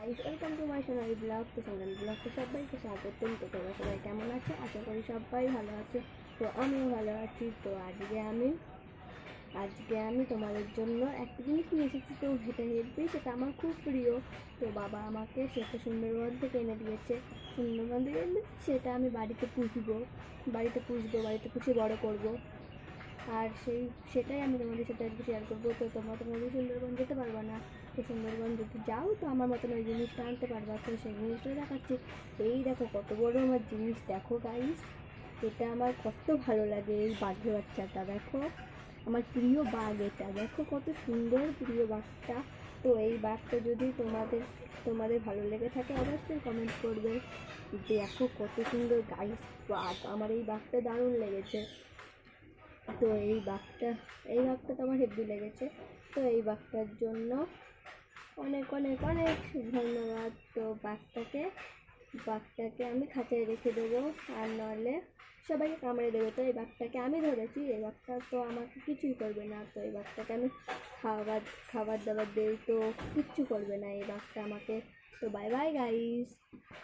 Guys welcome to my Sonali blog তো সোনালি ব্লগকে সবাইকে স্বাগতম। তো তোমরা সবাই কেমন আছে? আশা করি সবাই ভালো আছে। তো আমিও ভালো আছি। তো আজকে আমি আজকে আমি তোমাদের জন্য একটা জিনিস নিয়ে এসেছি। তো সেটা হেঁটবি সেটা আমার খুব প্রিয়। তো বাবা আমাকে সেটা সুন্দরবন থেকে এনে দিয়েছে। সুন্দরবন থেকে সেটা আমি বাড়িতে পুষবো। বাড়িতে পুষবো, বাড়িতে পুষে বড় করব। আর সেই, সেটাই আমি তোমাদের সাথে আজকে শেয়ার করব। তো তোমরা তোমাদের সুন্দরবন যেতে পারবে না। তো সুন্দরবন যদি যাও, তো আমার মতন ওই জিনিসটা আনতে পারবা। তো সেই জিনিসটা দেখাচ্ছি। এই দেখো কত বড় আমার জিনিস। দেখো গাইস এটা আমার কত ভালো লাগে এই বাঘের বাচ্চাটা। দেখো, আমার প্রিয় বাঘ এটা। দেখো কত সুন্দর প্রিয় বাঘটা। তো এই বাঘটা যদি তোমাদের তোমাদের ভালো লেগে থাকে, অবশ্যই কমেন্ট করবে। দেখো কত সুন্দর গাইস বাঘ। আমার এই বাঘটা দারুণ লেগেছে। তো এই বাঘটা এই বাঘটা তো আমার হেব্বি লেগেছে। তো এই বাঘটার জন্য অনেক অনেক অনেক ধন্যবাদ। তো বাঘটাকে বাঘটাকে আমি খাঁচায় রেখে দেবো, আর নাহলে সবাইকে কামড়ে দেবে। তো এই বাঘটাকে আমি ধরেছি, এই বাঘটা তো আমাকে কিছুই করবে না। তো এই বাঘটাকে আমি খাবার খাবার দাবার দেই, তো কিচ্ছু করবে না। এই বাঘটা আমাকে। তো বাই বাই গাইস